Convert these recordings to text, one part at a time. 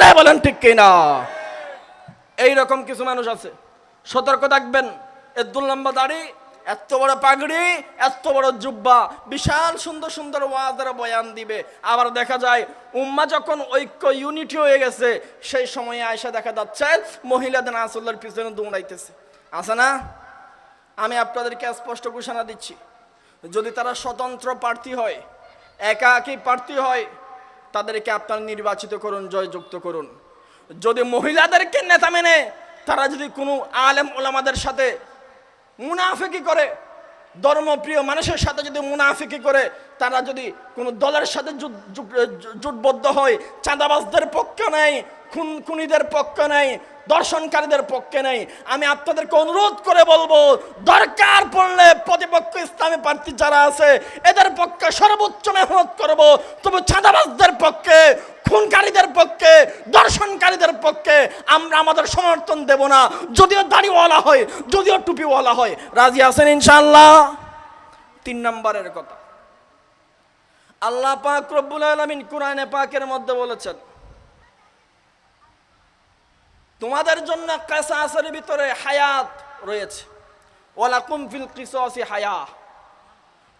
চিল্লায় বলেন ঠিক কিনা? এইরকম কিছু মানুষ আছে। সতর্ক থাকবেন। এর দুর্লম্বা দাড়ি, এত বড় পাগড়ি, এত বড় জুব্বা, বিশাল সুন্দর সুন্দর ওয়াজের বয়ান দিবে। আবার দেখা যায়, উম্মা যখন ঐক্য ইউনিটি হয়ে গেছে, সেই সময়ে আয়সা দেখা যাচ্ছে, মহিলাদের আসলের পিছনে দৌড়াইতেছে। আছে না? আমি আপনাদেরকে স্পষ্ট ঘোষণা দিচ্ছি। যদি তারা স্বতন্ত্র প্রার্থী হয়, একাকী প্রার্থী হয় তাদেরকে আপনারা নির্বাচিত করুন, জয়যুক্ত করুন। যদি মহিলাদেরকে নেতা মেনে তারা যদি কোনো আলেম ওলামাদের সাথে মুনাফিকি করে, ধর্মপ্রিয় মানুষের সাথে যদি মুনাফিকি করে, তারা যদি কোনো দলের সাথে জুটবদ্ধ জোট- জোটবদ্ধ হয়, চাঁদাবাজদের পক্ষ নেই খুন খুনিদের পক্ষ নেই দর্শনকারীদের পক্ষে নেই। আমি আপনাদেরকে অনুরোধ করে বলব, দরকার পড়লে প্রতিপক্ষ ইসলামী প্রার্থী যারা আছে, এদের পক্ষে সর্বোচ্চ মেহনত করব। তবে চাঁদাবাজদের পক্ষে, খুনকারীদের পক্ষে, দর্শনকারীদের পক্ষে আমরা আমাদের সমর্থন দেব না। যদিও দাড়িওয়ালা হয়, যদিও টুপিওয়ালা হয়। রাজি আছেন ইনশাল্লাহ তিন নম্বরের কথা। আল্লাহ পাক রব্বুল আলামিন কোরআনে পাকের মধ্যে বলেছেন তোমাদের জন্য কাসাসের ভিতরে হায়াত রয়েছে। ওয়ালাকুম ফিল কিসাসি হায়া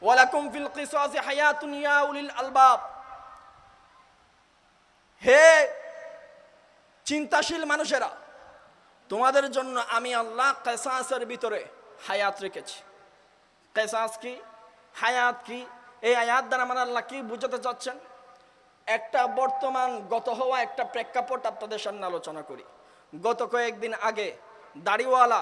ওয়ালাকুম ফিল কিসাসি হায়াতুন ইয়া উলিল আলবাব। হে চিন্তাশীল মানুষেরা, তোমাদের জন্য আমি আল্লাহ কেসাসের ভিতরে হায়াত রেখেছি। কেসাস কি? হায়াত কি? এই আয়াত দ্বারা আমার আল্লাহ কি বুঝাতে চাচ্ছেন? একটা বর্তমান গত হওয়া একটা প্রেক্ষাপট আপনাদের সামনে আলোচনা করি। গত কয়েকদিন আগে দাড়িওয়ালা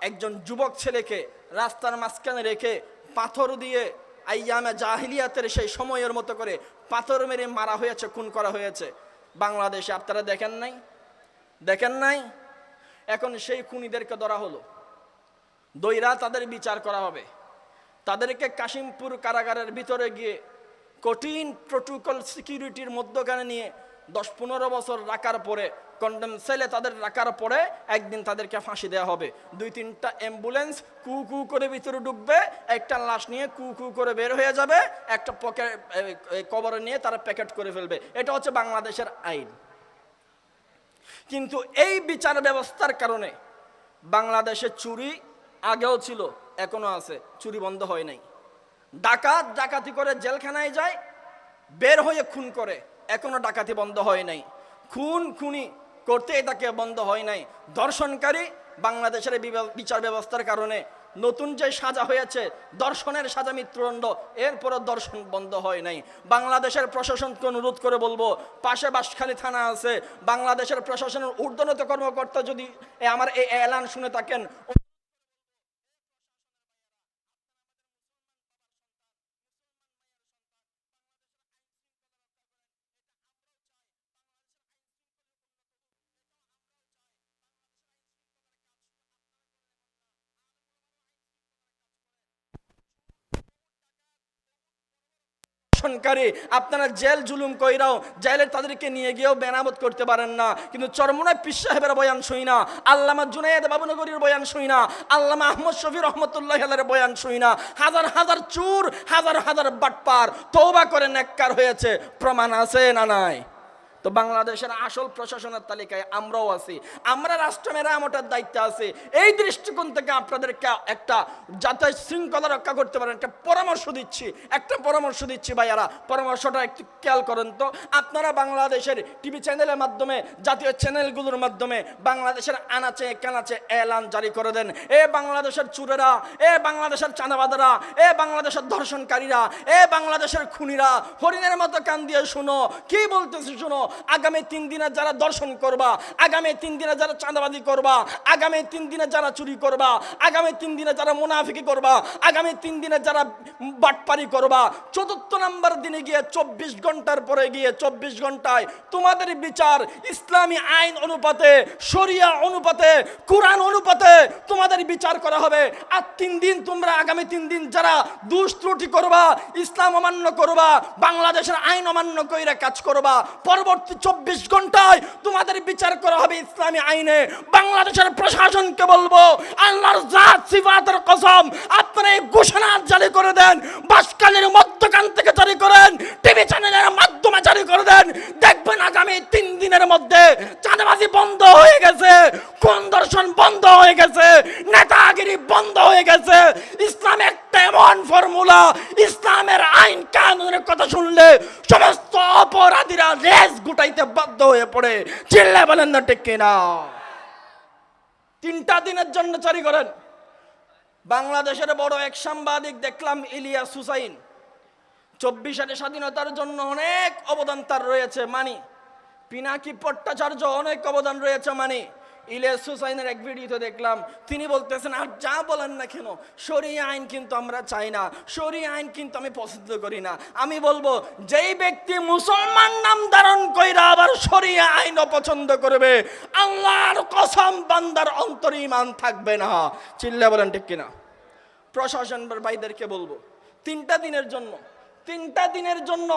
একজন যুবক ছেলেকে রাস্তার মাঝখানে রেখে পাথর দিয়ে আইয়ামে জাহিলিয়াতের সেই সময়ের মতো করে পাথর মেরে মারা হয়েছে, খুন করা হয়েছে। বাংলাদেশে আপনারা দেখেন নাই? দেখেন নাই? এখন সেই খুনিদেরকে ধরা হলো। দইরা তাদের বিচার করা হবে। তাদেরকে কাশিমপুর কারাগারের ভিতরে গিয়ে কঠিন প্রোটোকল সিকিউরিটির মধ্যখানে নিয়ে দশ পনেরো বছর রাখার পরে কন্ডেম সেলে তাদের রাখার পরে একদিন তাদেরকে ফাঁসি দেওয়া হবে। দুই, তিনটা অ্যাম্বুলেন্স কু কু করে ভিতরে ঢুকবে, একটা লাশ নিয়ে কু কু করে বের হয়ে যাবে, একটা পকেট কবরে নিয়ে তারা প্যাকেট করে ফেলবে। এটা হচ্ছে বাংলাদেশের আইন। কিন্তু এই বিচার ব্যবস্থার কারণে বাংলাদেশে চুরি আগেও ছিল, এখনও আছে, চুরি বন্ধ হয় নাই। ডাকাত ডাকাতি করে জেলখানায় যায়, বের হয়ে খুন করে, এখনও ডাকাতি বন্ধ হয় নাই। খুন, খুনি করতে তাকে বন্ধ হয় নাই। দর্শনকারী বাংলাদেশের বিচার ব্যবস্থার কারণে নতুন যে সাজা হয়েছে, দর্শনের সাজা মৃত্যুদণ্ড, এরপরও দর্শন বন্ধ হয় নাই। বাংলাদেশের প্রশাসনকে অনুরোধ করে বলব, পাশে বাসখালী থানা আছে। বাংলাদেশের প্রশাসনের ঊর্ধ্বনত কর্মকর্তা যদি আমার এই এলান শুনে থাকেন শাসনকারী আপনারা জেল জুলুম কইরাও জেলে তাদেরকে নিয়ে গিয়েও বেনামত করতে পারেন না। কিন্তু চরমনায় পিস সাহেবের বয়ান শুই না, আল্লামা জুনায়দ বাবুনগরীর বয়ান শুই না, আল্লামা আহমদ শফি রহমতুল্লাহ আলের বয়ান শুই না। হাজার হাজার চুর, হাজার হাজার বাটপার তৌবা করে নেককার হয়েছে। প্রমাণ আছে না নাই? তো বাংলাদেশের আসল প্রশাসনের তালিকায় আমরাও আছি। আমরা রাষ্ট্র মেরামতের দায়িত্বে আছি। এই দৃষ্টিকোণ থেকে আপনাদেরকে একটা যাতে শৃঙ্খলা রক্ষা করতে পারেন, একটা পরামর্শ দিচ্ছি। একটা পরামর্শ দিচ্ছি ভাইয়ারা। পরামর্শটা একটু খেয়াল করেন তো। আপনারা বাংলাদেশের টিভি চ্যানেলের মাধ্যমে, জাতীয় চ্যানেলগুলোর মাধ্যমে বাংলাদেশের আনাচে, কানাচে এলান জারি করে দেন। এ বাংলাদেশের চুরেরা, এ বাংলাদেশের চাঁদাবাদারা, এ বাংলাদেশের ধর্ষণকারীরা, এ বাংলাদেশের খুনিরা, হরিণের মতো কান দিয়ে শুনো। কি বলতেছি শুনো? আগামী তিন দিনে যারা দর্শন করবা, আগামী তিন দিনে যারা চাঁদাবাদি করবা, আগামী তিন দিনে যারা চুরি করবা, আগামী তিন দিনে যারা মুনাফিকি করবা, আগামী তিন দিনে যারা বাটপারি করবা, চতুর্থ নাম্বার দিনে গিয়ে চব্বিশ ঘণ্টার পরে গিয়ে চব্বিশ ঘন্টায় তোমাদের বিচার ইসলামী আইন অনুপাতে, শরিয়া অনুপাতে, কোরআন অনুপাতে তোমাদের বিচার করা হবে। আর তিন দিন তোমরা আগামী তিন দিন যারা দুষ ত্রুটি করবা, ইসলাম অমান্য করবা, বাংলাদেশের আইন অমান্য কইরা কাজ করবা, পরবর্তী চব্বিশ ঘন্টায় তোমাদের বিচার করা হবে ইসলামী আইনে। বাংলাদেশের প্রশাসনকে বলব, আল্লাহর জাত, সিফাতের কসম, আপনারা এই ঘোষণা জারি করে দেন, বাসকালের মধ্যখান থেকে জারি করেন টিভি চ্যানেলের মাধ্যমে জারি করে দেন। দেখ চাঁদাবাজি বন্ধ হয়ে গেছে, কোন দর্শন বন্ধ হয়ে গেছে, নেতাগিরি বন্ধ হয়ে গেছে। ইসলাম একটা এমন ফর্মুলা ইসলামের আইন কানুনের কথা শুনলে সমস্ত অপরাধীরা রেস গুটাইতে বাধ্য হয়ে পড়ে। চিল্লা বলেন না ঠিক কিনা? তিনটা দিনের জন্য চারি করেন। বাংলাদেশের বড় এক সাংবাদিক দেখলাম, ইলিয়াস হুসাইন। চব্বিশ সালে স্বাধীনতার জন্য অনেক অবদান তার রয়েছে, মানি। পিনাকি ভট্টাচার্য অনেক অবদান রয়েছে, মানি। ইলিয়াস হুসাইনের এক ভিডিওতে দেখলাম, তিনি বলতেছেন, আর যা বলেন না কেন সরিয়ে আইন কিন্তু আমরা চাই না সরিয়ে আইন কিন্তু আমি পছন্দ করি না। আমি বলব, যেই ব্যক্তি মুসলমান নাম ধারণ কইরা আবার সরিয়ে আইন অপছন্দ করবে, আল্লাহর কসম বান্দার অন্তর ইমান থাকবে না। চিল্লা বলেন ঠিক কিনা? প্রশাসন ভাইদেরকে বলব, তিনটা দিনের জন্য তিনটা দিনের জন্য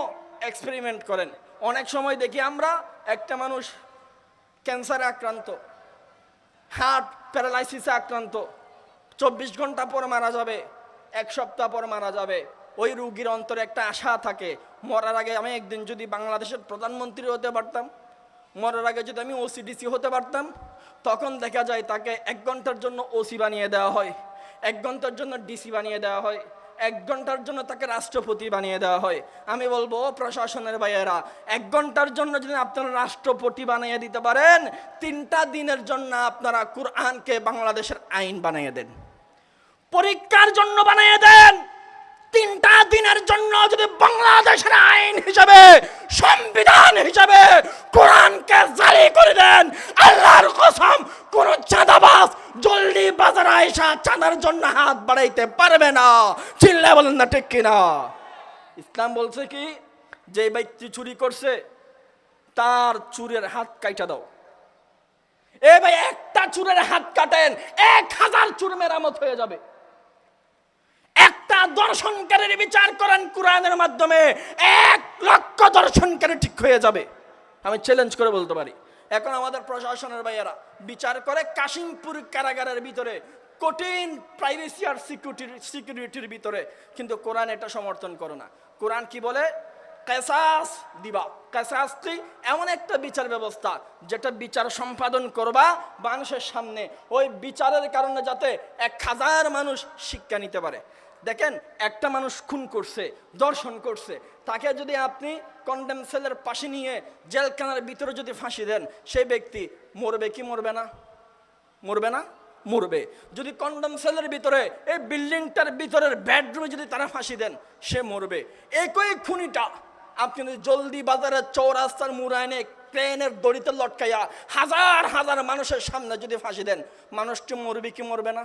এক্সপেরিমেন্ট করেন। অনেক সময় দেখি আমরা একটা মানুষ ক্যান্সারে আক্রান্ত হার্ট প্যারালাইসিসে আক্রান্ত, চব্বিশ ঘণ্টা পর মারা যাবে, এক সপ্তাহ পর মারা যাবে, ওই রুগীর অন্তরে একটা আশা থাকে, মরার আগে আমি একদিন যদি বাংলাদেশের প্রধানমন্ত্রী হতে পারতাম, মরার আগে যদি আমি ওসিডিসি হতে পারতাম, তখন দেখা যায় তাকে এক ঘণ্টার জন্য ওসি বানিয়ে দেওয়া হয়, এক ঘণ্টার জন্য ডিসি বানিয়ে দেওয়া হয় এক ঘণ্টার জন্য তাকে রাষ্ট্রপতি বানিয়ে দেওয়া হয়। আমি বলব প্রশাসনের ভাইয়েরা, এক ঘণ্টার জন্য যদি আপনারা রাষ্ট্রপতি বানিয়ে দিতে পারেন, তিনটা দিনের জন্য আপনারা কুরআনকে বাংলাদেশের আইন বানিয়ে দেন। পরীক্ষার জন্য বানিয়ে দেন। তিনটা দিনের জন্য যদি বাংলাদেশের আইন হিসাবে, সংবিধান হিসাবে কোরআনকে জারি করে দেন আল্লাহর কসম কোন চাঁদাবাজ জলদি বাজারে আইসা চাঁদার জন্য হাত বাড়াইতে পারবে না। চিল্লা বলেন না ঠিক কিনা? ইসলাম বলছে কি, যে ব্যক্তি চুরি করছে, তার চুরের হাত কাইটা দাও। এ ভাই, একটা চুরের হাত কাটেন, এক হাজার চুর মেরামত হয়ে যাবে। একটা দর্শনকারীর বিচার করেন কোরআনের মাধ্যমে, এক লক্ষ দর্শনকারী ঠিক হয়ে যাবে। আমি চ্যালেঞ্জ করে বলতে পারি। এখন আমাদের প্রশাসনের ভাইয়েরা বিচার করে কাশিমপুর কারাগারের ভিতরে, কঠিন প্রাইভেসি আর সিকিউরিটির সিকিউরিটির ভিতরে। কিন্তু কোরআন এটা সমর্থন করে না। কোরআন কি বলে? কেসাস দিবা। কেসাস কি? এমন একটা বিচার ব্যবস্থা, যেটা বিচার সম্পাদন করবা মানুষের সামনে। ওই বিচারের কারণে যাতে এক হাজার মানুষ শিক্ষা নিতে পারে। দেখেন, একটা মানুষ খুন করছে দর্শন করছে, তাকে যদি আপনি কন্ডেম সেলের পাশে নিয়ে জেলখানার ভিতরে যদি ফাঁসি দেন, সেই ব্যক্তি মরবে কি মরবে না? মরবে না? মরবে। যদি কন্ডম সেলের ভিতরে, এই বিল্ডিংটার ভিতরের বেডরুমে যদি তারা ফাঁসি দেন, সে মরবে। একই খুনিটা, আপনি যদি জলদি বাজারের চৌরাস্তার মুরায়নে ট্রেনের দড়িতে লটকাইয়া হাজার হাজার মানুষের সামনে যদি ফাঁসি দেন, মানুষটি মরবে কি মরবে না?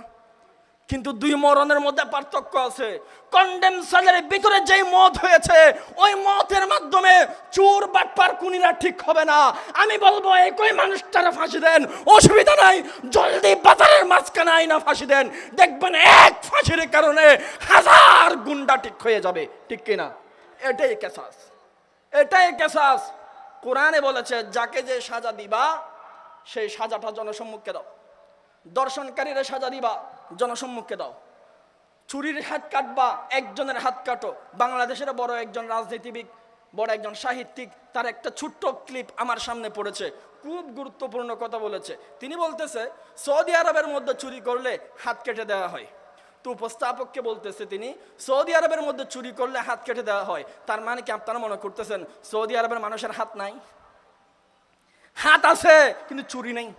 কিন্তু দুই মরণের মধ্যে পার্থক্য আছে। কন্ডেম সেলের ভিতরে যেই মত হয়েছে, ওই মতের মাধ্যমে চোর, বাটপার কুনিরা ঠিক হবে না। আমি বলব, একই মানুষটারা ফাঁসি দেন। অসুবিধা নাই, জলদি বাজারের মাঝখানে আইনা ফাঁসি দেন। দেখবেন এক ফাঁসির কারণে হাজার গুন্ডা ঠিক হয়ে যাবে। ঠিক কিনা? এটাই কেসাস। এটাই কেসাস। কোরআনে বলেছে, যাকে যে সাজা দিবা, সেই সাজাটা জনসম্মুখে দাও। দর্শনকারীরা সাজা দিবা জনসম্মুখে দাও। চুরির হাত কাটবা, একজনের হাত কাটো। বাংলাদেশের বড় একজন রাজনীতিবিদ, বড় একজন সাহিত্যিক, তার একটা ছোট্ট ক্লিপ আমার সামনে পড়েছে। খুব গুরুত্বপূর্ণ কথা বলেছে। তিনি বলতেছে, সৌদি আরবের মধ্যে চুরি করলে হাত কেটে দেওয়া হয়। তো উপস্থাপককে বলতেছে তিনি, সৌদি আরবের মধ্যে চুরি করলে হাত কেটে দেওয়া হয়। তার মানে কি আপনারা মনে করতেছেন, সৌদি আরবের মানুষের হাত নাই? হাত আছে, কিন্তু চুরি নেই।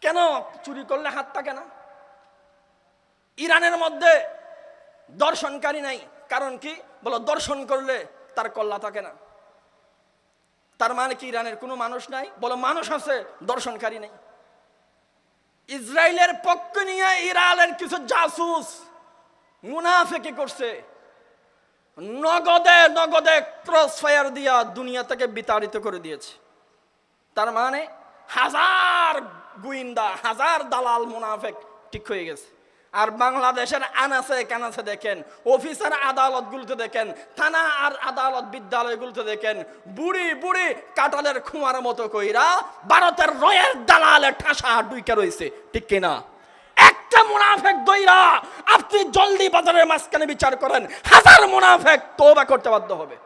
কেন? চুরি করলে হাত থাকে না ইরানের মধ্যে দর্শনকারী নাই। কারণ কি? বলো, দর্শন করলে তার কল্লা থাকে না। তার মানে কি ইরানের কোনো মানুষ নাই? বলো, মানুষ আছে, দর্শনকারী নেই। ইসরায়েলের পক্ষ নিয়ে ইরানের কিছু জাসুস মুনাফেকে করছে। নগদে নগদে ক্রস ফায়ার দিয়া দুনিয়া থেকে বিতাড়িত করে দিয়েছে। তার মানে হাজার গুইন্দা, হাজার দালাল মুনাফেক ঠিক হয়ে গেছে। আর বাংলাদেশের আনাসে কানাসে দেখেন, অফিসার আদালতগুলোতে দেখেন, থানা আর আদালত বিদ্যালয়গুলোতে দেখেন, বুড়ি বুড়ি কাটালের খুমার মতো কইরা ভারতের রয়ের দালালের ঠাসা ডুইকে রয়েছে ঠিক কিনা? একটা মুনাফেক দইরা আপনি জলদি বাজারের মাঝখানে বিচার করেন, হাজার মুনাফেক তোবা করতে বাধ্য হবে।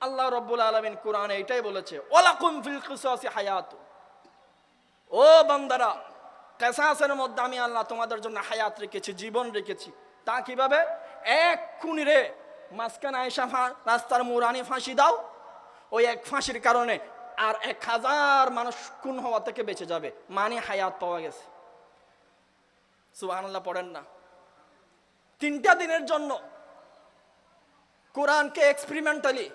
আল্লাহ রব্বুল আলমিন কোরআনে এটাই বলেছে ওলাকুম ফিল কিসাসি হায়াতু। ও বান্দারা কেসাসের মধ্যে আমি আল্লাহ তোমাদের জন্য হায়াত রেখেছি, জীবন রেখেছি। তা কীভাবে? এক খুনিরে মাঝখানে আয়সা রাস্তার মুরানি ফাঁসি দাও। ওই এক ফাঁসির কারণে আর এক হাজার মানুষ খুন হওয়া থেকে বেঁচে যাবে। মানে হায়াত পাওয়া গেছে। সুবহানাল্লাহ, পড়েন না। তিনটা দিনের জন্য কোরআনকে এক্সপেরিমেন্টালি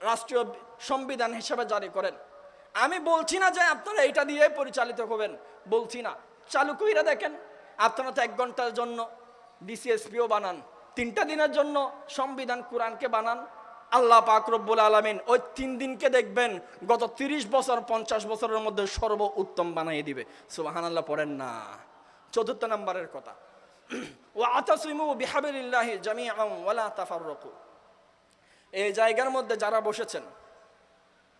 রাষ্ট্রীয় সংবিধান হিসেবে জারি করেন। আমি বলছি না যে আপনারা এটা দিয়ে পরিচালিত করবেন বলছি না। চালু দেখেন, আপনারা তো এক ঘণ্টার জন্য ডিসিএসপিও বানান, তিনটা দিনের জন্য সংবিধান কোরআনকে বানান, আল্লাহ পাক রব্বুল আলমিন ওই তিন দিনকে দেখবেন গত তিরিশ বছর, পঞ্চাশ বছরের মধ্যে সর্ব উত্তম বানিয়ে দিবে। সুবাহান আল্লাহ পড়েন না। চতুর্থ নম্বরের কথা। ও আতাসিমু বিহাবিল্লাহি জামিআম ওয়ালা তাফাররাকু। এই জায়গার মধ্যে যারা বসেছেন,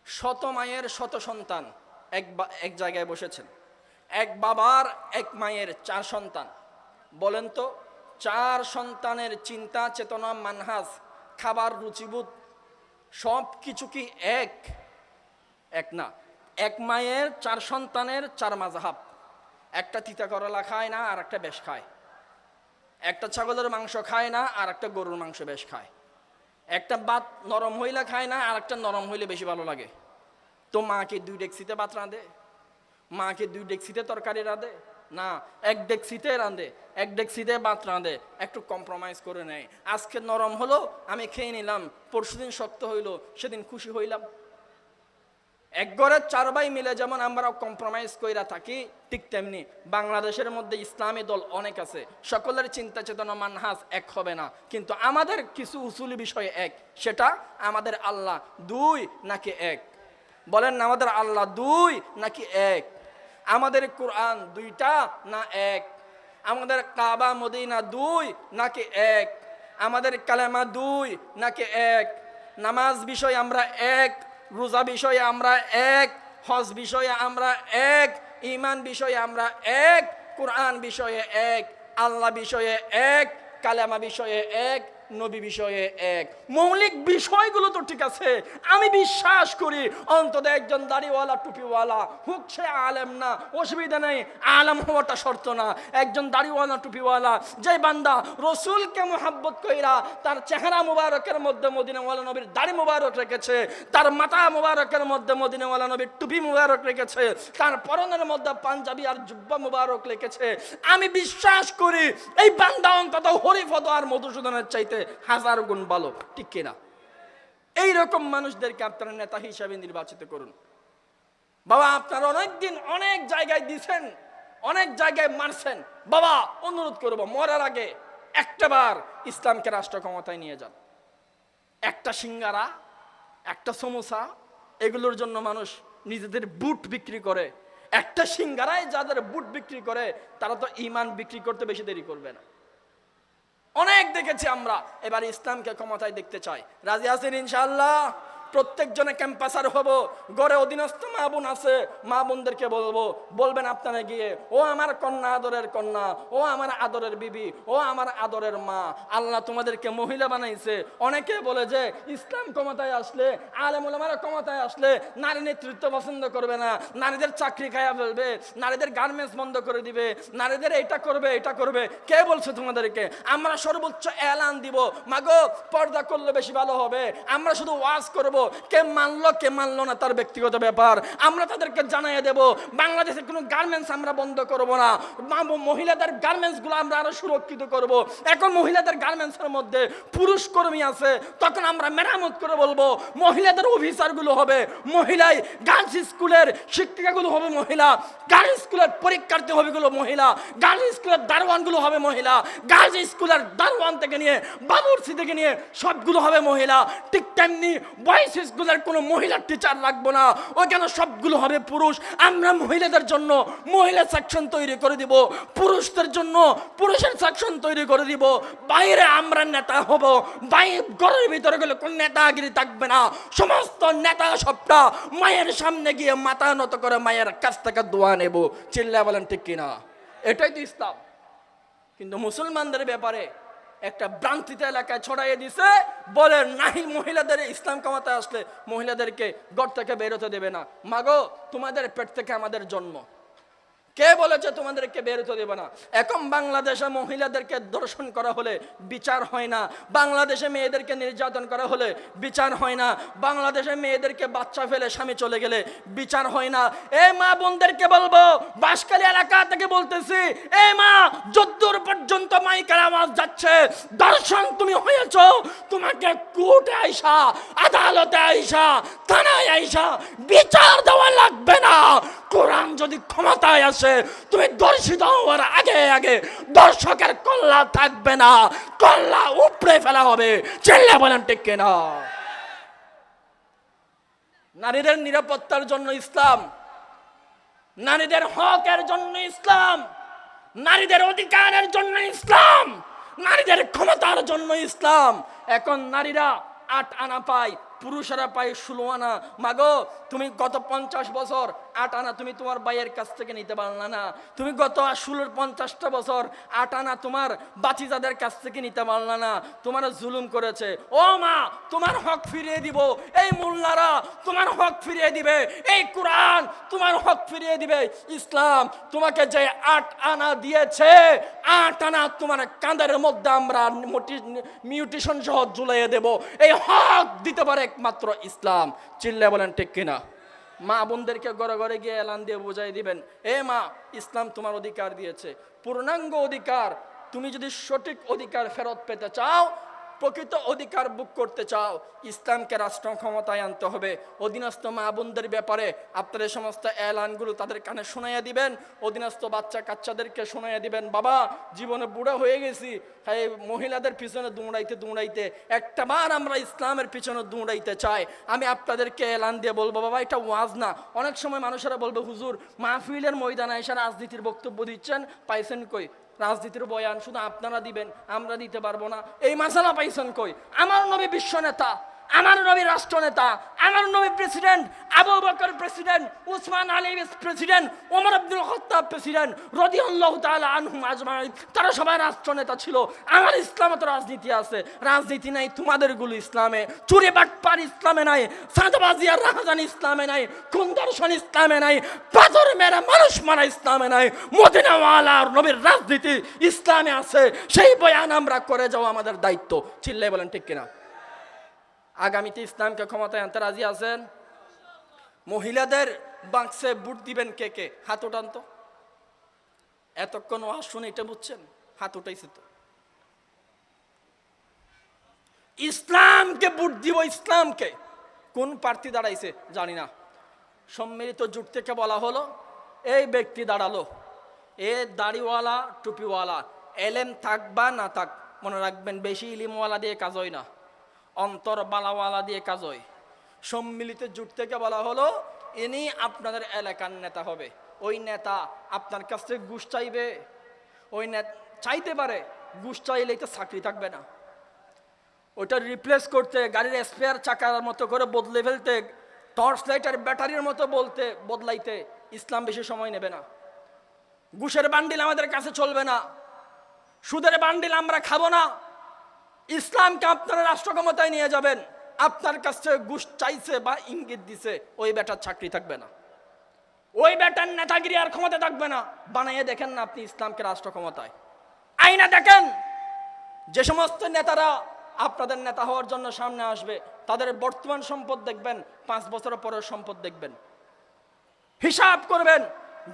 শত মায়ের শত সন্তান এক এক জায়গায় বসেছেন। এক বাবার, এক মায়ের, চার সন্তান। বলেন তো, চার সন্তানের চিন্তা, চেতনা মানহাজ খাবার, রুচিবোধ, সব কিছু কি এক? এক না। এক মায়ের, চার সন্তানের, চার মাজাহাব একটা তিতা করলা খায় না, আর একটা বেশ খায়। একটা ছাগলের মাংস খায় না, আর একটা গরুর মাংস বেশ খায়। একটা ভাত নরম হইলে খায় না, আর একটা নরম হইলে বেশি ভালো লাগে। তো মাকে দুই ডেক্সিতে বাত রাঁধে মাকে দুই ডেকসিতে তরকারি রাঁধে? না, এক ডেকসিতে রাঁধে, এক ডেকসিতে ভাত রাঁধে। একটু কম্প্রোমাইজ করে নেয়। আজকে নরম হলো, আমি খেয়ে নিলাম। পরশুদিন শক্ত হইল, সেদিন খুশি হইলাম। এক ঘরের চার ভাই মিলে যেমন আমরা কম্প্রোমাইজ কইরা থাকি, ঠিক তেমনি বাংলাদেশের মধ্যে ইসলামী দল অনেক আছে। সকলের চিন্তা চেতনা মানহাজ এক হবে না। কিন্তু আমাদের কিছু উসুলি বিষয় এক, সেটা আমাদের আল্লাহ দুই নাকি এক? বলেন না আমাদের আল্লাহ দুই নাকি এক? আমাদের কোরআন দুইটা না এক? আমাদের কাবা, মদিনা দুই নাকি এক? আমাদের কালেমা দুই নাকি এক? নামাজ বিষয়ে আমরা এক, রোজা বিষয়ে আমরা এক, হজ বিষয়ে আমরা এক ইমান বিষয়ে আমরা এক, কোরআন বিষয়ে এক, আল্লাহ বিষয়ে এক, কালেমা বিষয়ে এক নবী বিষয়ে এক। মৌলিক বিষয়গুলো তো ঠিক আছে। আমি বিশ্বাস করি, অন্তত একজন দাড়িওয়ালা, টুপিওয়ালা, হুক সে আলেম না, অসুবিধা নেই, আলেম হওয়াটা শর্ত না। একজন দাড়িওয়ালা, টুপিওয়ালা, যে বান্দা রসুলকে মোহাব্বত কইরা তার চেহারা মুবারকের মধ্যে মদিনাওয়ালা নবীর দাড়ি মুবারক রেখেছে, তার মাথা মুবারকের মধ্যে মদিনাওয়ালা নবীর টুপি মুবারক রেখেছে, তার পরনের মধ্যে পাঞ্জাবি আর জুব্বা মুবারক রেখেছে। আমি বিশ্বাস করি, এই বান্দা অন্তত হরিফদ আর মধুসূদনের চাইতে হাজার গুণ ভালো, ঠিক কিনা? এইরকম মানুষদেরকে আপনারা নেতা হিসাবে নির্বাচিত করুন। বাবা, আপনারা অনেক দিন অনেক জায়গায় দিছেন, অনেক জায়গায় মারছেন। বাবা, অনুরোধ করব, মরার আগে একটাবার ইসলামকে রাষ্ট্র ক্ষমতায় নিয়ে যান। একটা সিঙ্গারা, একটা সমোসা, এগুলোর জন্য মানুষ নিজেদের বুট বিক্রি করে। একটা সিঙ্গারায় যাদের বুট বিক্রি করে, তারা তো ইমান বিক্রি করতে বেশি দেরি করবে না। অনেক দেখেছি আমরা। এবার ইসলামকে ক্ষমতায় দেখতে চাই। রাজি আছেন ইনশাল্লাহ প্রত্যেকজনে ক্যাম্পাসার হব, গড়ে অধীনস্থ মা বোন আছে, মা বোনদেরকে বলব, বলবেন আপনারা গিয়ে, ও আমার কন্যা আদরের কন্যা, ও আমার আদরের বিবি, ও আমার আদরের মা, আল্লাহ তোমাদেরকে মহিলা বানাইছে। অনেকে বলে যে, ইসলাম ক্ষমতায় আসলে আলেমুলামারা ক্ষমতায় আসলে, নারী নেতৃত্ব পছন্দ করবে না, নারীদের চাকরি খায়া ফেলবে, নারীদের গার্মেন্টস বন্ধ করে দিবে, নারীদের এটা করবে এটা করবে। কে বলছে তোমাদেরকে? আমরা সর্বোচ্চ এলান দিব। মাগো, পর্দা করলে বেশি ভালো হবে, আমরা শুধু ওয়াজ করব কে মানলো কে মানলো না তার ব্যক্তিগত ব্যাপার। আমরা তাদেরকে জানিয়ে দেব, বাংলাদেশে কোনো গার্মেন্টস আমরা বন্ধ করব না। মহিলাদের গার্মেন্টসগুলো আমরা আরও সুরক্ষিত করব। এখন মহিলাদের গার্মেন্টস এর মধ্যে পুরুষ কর্মী আছে, তখন আমরা মেরামত করে বলব, মহিলাদের অফিসারগুলো হবে, মহিলাই গার্লস স্কুলের শিক্ষিকাগুলো হবে মহিলা গার্লস স্কুলের পরীক্ষার্থী হবে গুলো মহিলা গার্লস স্কুলের দারোয়ানগুলো হবে মহিলা গার্লস স্কুলের দারোয়ান থেকে নিয়ে বাবুর্চি থেকে নিয়ে সবগুলো হবে মহিলা। ঠিক তেমনি বয়েস স্কুলের কোনো মহিলা টিচার রাখব না। ওইখানে সবগুলো হবে পুরুষ। আমরা মহিলাদের জন্য মহিলা সেকশন তৈরি করে দিব। পুরুষদের জন্য পুরুষের সেকশন তৈরি করে দিব। বাইরে আমরা নেতা হব। বাইরে ঘরের ভিতরে গেলে কোন নেতাগিরি থাকবে না। সমস্ত নেতা সবটা মায়ের সামনে গিয়ে মাথা নত করে মায়ের কাছ থেকে দোয়া নেব। চিল্লা বলেন ঠিক কিনা? এটাই তো ইসলাম। কিন্তু মুসলমানদের ব্যাপারে একটা ভ্রান্তিতে এলাকায় ছড়াইয়ে দিছে, বলে নাহি মহিলাদের ইসলাম কামাতে আসলে মহিলাদেরকে গড় থেকে বেরোতে দেবে না। মাগো, তোমাদের পেট থেকে আমাদের জন্ম। কে বলেছে তোমাদেরকে বের হতে দেবে না? এখন বাংলাদেশে মহিলাদেরকে দর্শন করা হলে বিচার হয় না। বাংলাদেশে মেয়েদেরকে নির্যাতন করা হলে বিচার হয় না। বাংলাদেশে মেয়েদেরকে বাচ্চা ফেলে স্বামী চলে গেলে বিচার হয় না। এ মা বোনদেরকে বলব বাসকালী এলাকা থেকে বলতেছি, এ মা, যদ্দূর পর্যন্ত মাইকের আওয়াজ যাচ্ছে। দর্শন তুমি হয়েছ, তোমাকে কোর্টে আইসা, আদালতে আইসা, থানায় আইসা, বিচার দেওয়া লাগবে না। কোরআন যদি ক্ষমতায় আসে, তুমি দর্শিত হওয়ার আগে আগে দর্শকের কল্লা থাকবে না, কল্লা উপড়ে ফেলা হবে। চেল্লা বলেন ঠিক কিনা? নারীদের নিরাপত্তার জন্য ইসলাম, নারীদের হকের জন্য ইসলাম, নারীদের অধিকারের জন্য ইসলাম, নারীদের ক্ষমতার জন্য ইসলাম। এখন নারীরা আট আনা পায়, পুরুষেরা পায় ষোলো আনা। মাগো, তুমি গত পঞ্চাশ বছর আট আনা তুমি তোমার বাইয়ের কাছ থেকে নিতে পারলা না। তুমি গত ষোলোর পঞ্চাশটা বছর আট আনা তোমার বাতিজাদের কাছ থেকে নিতে পারলা না। তোমার জুলুম করেছে। ও মা, তোমার হক ফিরিয়ে দিব। এই মোল্লারা তোমার হক ফিরিয়ে দিবে। এই কোরআন তোমার হক ফিরিয়ে দিবে। ইসলাম তোমাকে যে আট আনা দিয়েছে, আট আনা তোমার কাঁধের মধ্যে আমরা মিউটেশন সহ ঝুলাইয়ে দেব। এই হক দিতে পারে একমাত্র ইসলাম। চিল্লে বলেন ঠিক কিনা? মা বোনদেরকে ঘরে ঘরে গিয়ে এলান দিয়ে বোঝাই দিবেন, এ মা, ইসলাম তোমার অধিকার দিয়েছে। পূর্ণাঙ্গ অধিকার, তুমি যদি সঠিক অধিকার ফেরত পেতে চাও প্রকৃত অধিকার বুক করতে চাও, ইসলামকে রাষ্ট্র ক্ষমতায় আনতে হবে। অধীনস্থ মা বোনদের ব্যাপারে আপনার সমস্ত এলানগুলো তাদের কানে শোনাইয়া দিবেন। অধীনস্থ বাচ্চা কাচ্চাদেরকে শোনাইয়া দিবেন, বাবা, জীবনে বুড়া হয়ে গেছি। এই মহিলাদের পিছনে দৌড়াইতে দৌড়াইতে একটা বার আমরা ইসলামের পিছনে দৌড়াইতে চাই। আমি আপনাদেরকে এলান দিয়ে বলব, বাবা, এটা ওয়াজ না। অনেক সময় মানুষেরা বলবে, হুজুর, মাহফিলের ময়দানে এসে রাজনীতির বক্তব্য দিচ্ছেন, পাইছেন কই? রাজনীতির বয়ান শুধু আপনারা দিবেন, আমরা দিতে পারব না। এই মাসালা পাইছেন কই? আমার নবী বিশ্ব নেতা। আমার নবী রাষ্ট্রনেতা, আমার নবী president Abu Bakr president Usman Ali president Omar Abdul Khattab president রদিউল্লাহ তাআলা আনহুম আজমাইন। তারা সবাই রাষ্ট্রনেতা ছিল। আমার ইসলামে তো রাজনীতি আছে। রাজনীতি নাই, তোমাদেরগুলো ইসলামে। চুরি বাটপার ইসলামে নাই সাঁতবাজি আর রাহাজান ইসলামে নাই কোন দর্শন ইসলামে নাই, পাথর মেরা মানুষ মারা ইসলামে নাই। মদিনাওয়ালা আর নবীর রাজনীতি ইসলামে আছে। সেই বয়ান আমরা করে যাওয়া আমাদের দায়িত্ব। চিল্লাই বলেন ঠিক কিনা? আগামীতে ইসলামকে ক্ষমতায় আনতে রাজি আছেন? মহিলাদের বাক্সে বুট দিবেন কে কে? হাত উঠান তো। এতক্ষণ ওয়াজ শুনে এটা বুঝছেন? হাত উঠাইছে তো। ইসলামকে বুট দিব, ইসলামকে। কোন প্রার্থী দাঁড়াইছে জানি না। সম্মিলিত জুট থেকে বলা হলো, এই ব্যক্তি দাঁড়াল। এ দাড়িওয়ালা, টুপিওয়ালা। এলেম থাক বা না থাক, মনে রাখবেন, বেশি ইলিমওয়ালা দিয়ে কাজ হয় না। অন্তর বালাওয়ালা দিয়ে কাজ হয়। সম্মিলিত জুট থেকে বলা হলো, ইনি আপনাদের এলাকার নেতা হবে। ওই নেতা আপনার কাছ থেকে ঘুষ চাইবে। ওই চাইতে পারে, ঘুষ চাইলেই তো চাকরি থাকবে না। ওইটা রিপ্লেস করতে, গাড়ির স্পেয়ার চাকার মতো করে বদলে ফেলতে টর্চ লাইটার ব্যাটারির মতো বলতে, বদলাইতে ইসলাম বেশি সময় নেবে না। ঘুষের বান্ডিল আমাদের কাছে চলবে না। সুদের বান্ডিল আমরা খাব না। ইসলামকে আপনারা রাষ্ট্র ক্ষমতায় নিয়ে যাবেন। আপনার কাছে ঘুষ চাইছে বা ইঙ্গিত দিছে, ওই বেটার চাকরি থাকবে না। ওই বেটার নেতাগিরি আর ক্ষমতা থাকবে না। বানাইয়ে দেখেন না আপনি ইসলামকে রাষ্ট্র ক্ষমতায় আইনা দেখেন, যে সমস্ত নেতারা আপনাদের নেতা হওয়ার জন্য সামনে আসবে, তাদের বর্তমান সম্পদ দেখবেন, পাঁচ বছর পরের সম্পদ দেখবেন। হিসাব করবেন,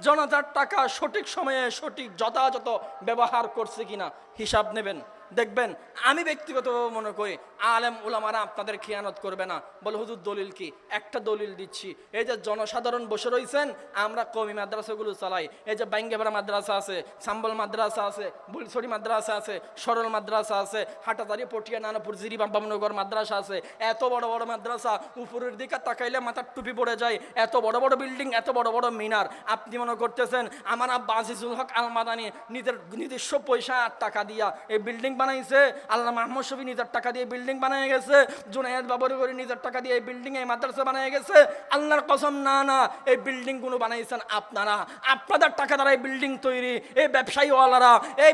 জনতার টাকা সঠিক সময়ে সঠিক যথাযথ ব্যবহার করছে কিনা, হিসাব নেবেন। দেখবেন আমি ব্যক্তিগতভাবে মনে করি আলেম উলামারা আপনাদের খেয়ানত করবে না। বলে, হুজুর, দলিল কি? একটা দলিল দিচ্ছি। এই যে জনসাধারণ বসে রয়েছেন আমরা কমি মাদ্রাসাগুলো চালাই। এই যে বাইঙ্গেবাড়া মাদ্রাসা আছে, সাম্বল মাদ্রাসা আছে, বুলছড়ি মাদ্রাসা আছে, সরল মাদ্রাসা আছে হাটাদারি পটিয়া, নানাপুর জিরি বামনগর মাদ্রাসা আছে। এত বড় বড় মাদ্রাসা উপরের দিকে তাকাইলে মাথার টুপি পড়ে যায়। এত বড় বড় বিল্ডিং, এত বড় বড় মিনার। আপনি মনে করতেছেন, আমার আব্বা আজিজুল হক আল মাদানি নিজের নিজস্ব পয়সা আর টাকা দিয়া এই বিল্ডিং বানাইছে। আল্লাহ মাহমুদ শফি নিজের টাকা দিয়ে বিল্ডিং বিল্ডিং বানিয়ে গেছে। জুনায়েদ বাবর করে নিজের টাকা দিয়ে এই বিল্ডিং এই মাদ্রাসা বানিয়ে গেছে। আল্লাহর কসম, না না, এই বিল্ডিংগুলো বানাইছেন আপনারা। আপনাদের টাকা দ্বারা এই বিল্ডিং তৈরি। এই ব্যবসায়ীওয়ালারা, এই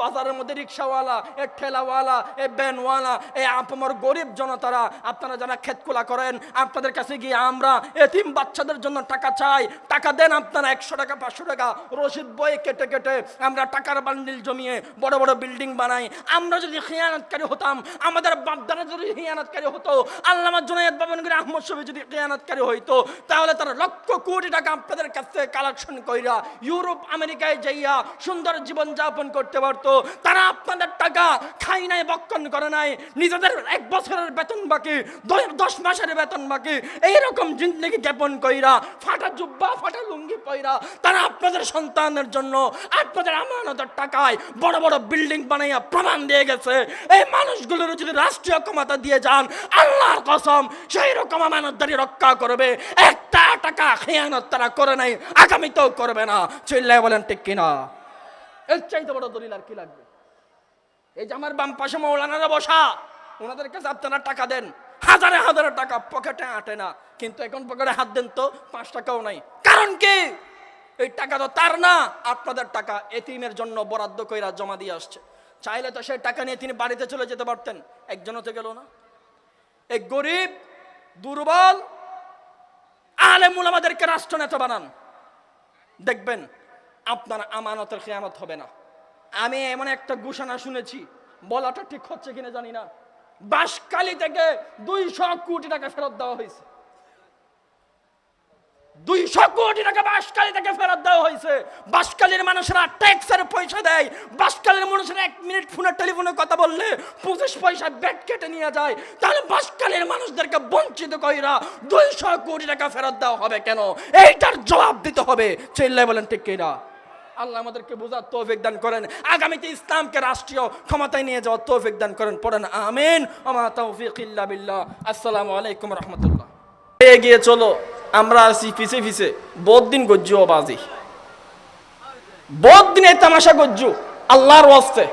বাজারের মধ্যে রিক্সাওয়ালা, এই ঠেলাওয়ালা, এই ভ্যানওয়ালা এই আপমর গরিব জনতারা, আপনারা যারা খেতকুলা করেন, আপনাদের কাছে গিয়ে আমরা এতিম বাচ্চাদের জন্য টাকা চাই। টাকা দেন আপনারা একশো টাকা, পাঁচশো টাকা। রসিদ বই কেটে কেটে আমরা টাকার বান্ডিল জমিয়ে বড় বড় বিল্ডিং বানাই। আমরা যদি খিয়ানতকারী হতাম, আমাদের বাপদারা যদি খিয়ানতকারী হতো, আল্লামা জুনায়দ বাবনগিরি আহমদ শফি যদি খিয়ানতকারী হইতো, তাহলে তারা লক্ষ কোটি টাকা আপনাদের কাছ কালেকশন কইরা ইউরোপ, আমেরিকায় যাইয়া সুন্দর জীবন যাপন করতে পারতো। তারা আপনাদের টাকা খাই নাই, বক্ষণ করে নাই, নিজেদের এক বছরের বেতন বাকি, দশ মাসের বেতন বাকি, এইরকম জিন্দগি জ্ঞাপন কইরা, ফাটা জুব্বা, ফাটা লুঙ্গি পইরা তারা আপনাদের সন্তানের জন্য, আপনাদের আমানতের টাকায় বড় বড় বিল্ডিং বানাইয়া প্রমাণ দিয়ে গেছে। এই মানুষগুলোর যদি রাষ্ট্রীয় ক্ষমতা দিয়ে যান, আল্লাহর কসম, সেই রকম আমানতদারি রক্ষা করবে। একটা টাকা খেয়ানত তারা করে নাই, আগামীতেও করবে না। চিল্লায় বলেন, ঠিক কিনা? এর চাইতে বড় দলিল আর কি লাগবে? এই যে আমার বাম পাশে মৌলানারা বসা, ওনাদের কাছে আপনারা টাকা দেন। হাজারে হাজারে টাকা পকেটে আটে না, কিন্তু এখন পকেটে হাত দেন তো, পাঁচ টাকাও নাই। কারণ কি? এই টাকা তো তার না, আপনাদের টাকা এতিমের জন্য বরাদ্দ কইরা জমা দিয়ে আসছে। চাইলে তো সেই টাকা নিয়ে তিনি বাড়িতে চলে যেতে পারতেন। একজনও তো গেল না। এই গরিব, দুর্বল, আলেমুল আমাদেরকে রাষ্ট্রনেতা বানান। দেখবেন, আপনার আমানতের খেয়ামত হবে না। আমি এমন একটা ঘোষণা শুনেছি, বলাটা ঠিক হচ্ছে কিনা জানি না। বাসকালি থেকে দুইশো কোটি টাকা ফেরত দেওয়া হয়েছে। দুইশো কোটি টাকা বাসকালী থেকে ফেরত দেওয়া হয়েছে। বাসকালীর মানুষেরা ট্যাক্সের পয়সা দেয়। বাসকালীর মানুষেরা এক মিনিট ফোনে টেলিফোনে কথা বললে পঁচিশ পয়সা ব্যাট কেটে নিয়ে যায়। তাহলে বাসকালীর মানুষদেরকে বঞ্চিত কইরা দুইশো কোটি টাকা ফেরত দেওয়া হবে কেন? এইটার জবাব দিতে হবে। চিল্লাই বলেন, ঠিক কিনা? আল্লাহ আমাদেরকে বোঝার তৌফিক দান করেন। আগামীতে ইসলামকে রাষ্ট্রীয় ক্ষমতায় নিয়ে যাওয়ার তৌফিক দান করেন। পড়েন, আমিন। আমা তৌফিক ইল্লা বিল্লাহ। আসসালামু আলাইকুম রহমতুল্লাহ। এগিয়ে চলো। আমরা পিছে পিছে বহুত দিন গজ্জু বাজি। বহুত দিন তামাশা গজ্জু। আল্লাহর ওয়াস্তে।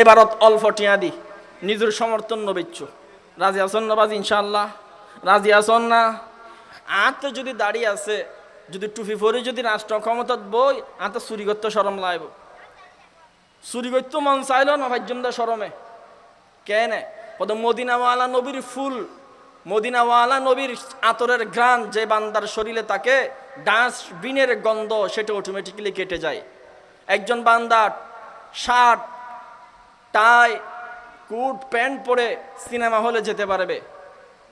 এবারত অল্প টিয়া দি। নিজের সমর্থন নবেচ্ছ রাজি আসন না বাজি, ইনশাআল্লাহ? রাজি আসন না? আর যদি দাঁড়িয়ে আছে, যদি টুপি পরে যদি রাষ্ট্র ক্ষমতাত বই আর তো চুরি করতে সরম লাইব। চুরি করতে মন চাইল না ভাজ্যমদা সরমে কেনে কত মদিনাওয়ালা নবীর ফুল। মদিনাওয়ালা নবীর আতরের ঘ্রাণ যে বান্দার শরীরে তাকে ডাস্টবিনের গন্ধ সেটা অটোমেটিক্যালি কেটে যায়। একজন বান্দা শার্ট, টাই, কুট, প্যান্ট পরে সিনেমা হলে যেতে পারবে।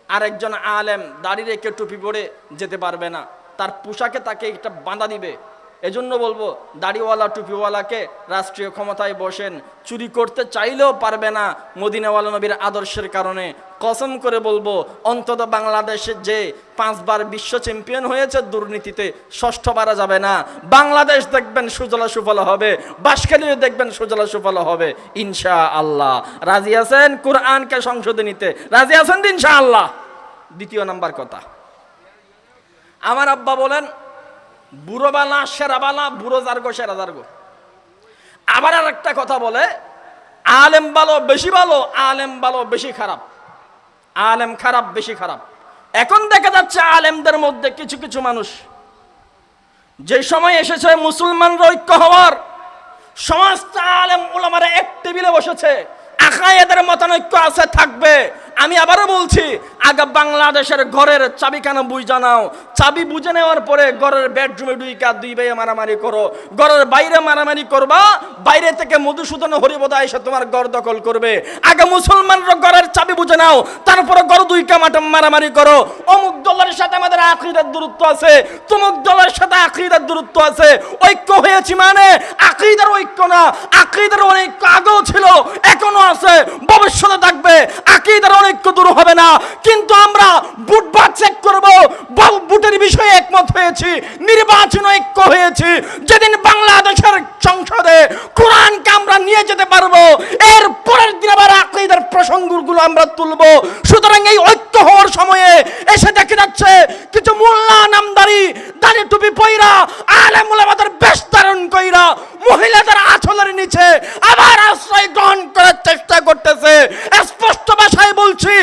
আরেকজন আলেম দাড়ি রেখে টুপি পরে যেতে পারবে না। তার পোশাকে তাকে একটা বাঁধা দিবে। এজন্য বলব, দাড়িওয়ালা, টুপিওয়ালাকে রাষ্ট্রীয় ক্ষমতায় বসেন। চুরি করতে চাইলেও পারবে না মদিনাওয়ালা নবীর আদর্শের কারণে। কসম করে বলব, অন্তত বাংলাদেশের যে পাঁচবার বিশ্ব চ্যাম্পিয়ন হয়েছে দুর্নীতিতে ষষ্ঠবারা যাবে না। বাংলাদেশ দেখবেন সুজলা সুফল হবে বাসখালীও দেখবেন সুজলা সুফল হবে ইনশা আল্লাহ রাজি আছেন কোরআনকে সংশোধনীতে নিতে? রাজি আছেন ইনশা আল্লাহ দ্বিতীয় নাম্বার কথা। আমার আব্বা বলেন বুড়োবালা সেরাবালা বুড়ো জার্গো, সেরা জার্গো। আবার আর একটা কথা বলে, আলেম ভালো বেশি ভালো আলেম ভালো বেশি খারাপ। আলেম খারাপ, বেশি খারাপ। এখন দেখা যাচ্ছে আলেমদের মধ্যে কিছু কিছু মানুষ, যে সময় এসেছে মুসলমানরা ঐক্য হওয়ার, সমস্ত আলেম ওলামারা এক টেবিলে বসেছে মতানৈক্য আছে, থাকবে। আমি আবারও বলছি, আগে বাংলাদেশের ঘরের চাবি কেন বুঝ জানাও চাবি বুঝে নেওয়ার পরে ঘরের বেডরুমে দুই ভাইয়ে মারামারি করো। ঘরের বাইরে মারামারি করবা, বাইরে থেকে মধুসূদন হরিবোধা এসে তোমার ঘর দখল করবে। আগে মুসলমানরা বুঝে নাও, তারপরে ঘর দুই কামাটম মারামারি করো। অমুক দলের সাথে আমাদের আখিরার দূরত্ব আছে, তমুক দলের সাথে আখিরার দূরত্ব আছে। ঐক্য হয়েছি মানে আকিদার ঐক্য না আকিদার অনৈক্য আগেও ছিল এখনও আছে, ভবিষ্যতে থাকবে আকিদার অনৈক্য দূর হবে না। কিন্তু আমরা বুট বা চেক করব বুটের বিষয়ে একমত হয়েছি, নির্বাচন ঐক্য হয়েছি। যেদিন বাংলাদেশের সংসদে কোরআনকে আমরা নিয়ে যেতে পারব, এর পরের দিন আবার আকিদার প্রসঙ্গগুলো আমরা তুলবো সুতরাং এই ঐক্য হওয়ার সময়ে এসে দেখে যাচ্ছে, কিছু মোল্লা নামদারি দাঁড়িয়ে টুপি পইরা আলে মোলামাদের বেশ ধারণ কইরা মহিলাদের আছলের নিচে আবার আশ্রয় গ্রহণ করার চেষ্টা করতেছে। স্পষ্ট ভাষায় বলছি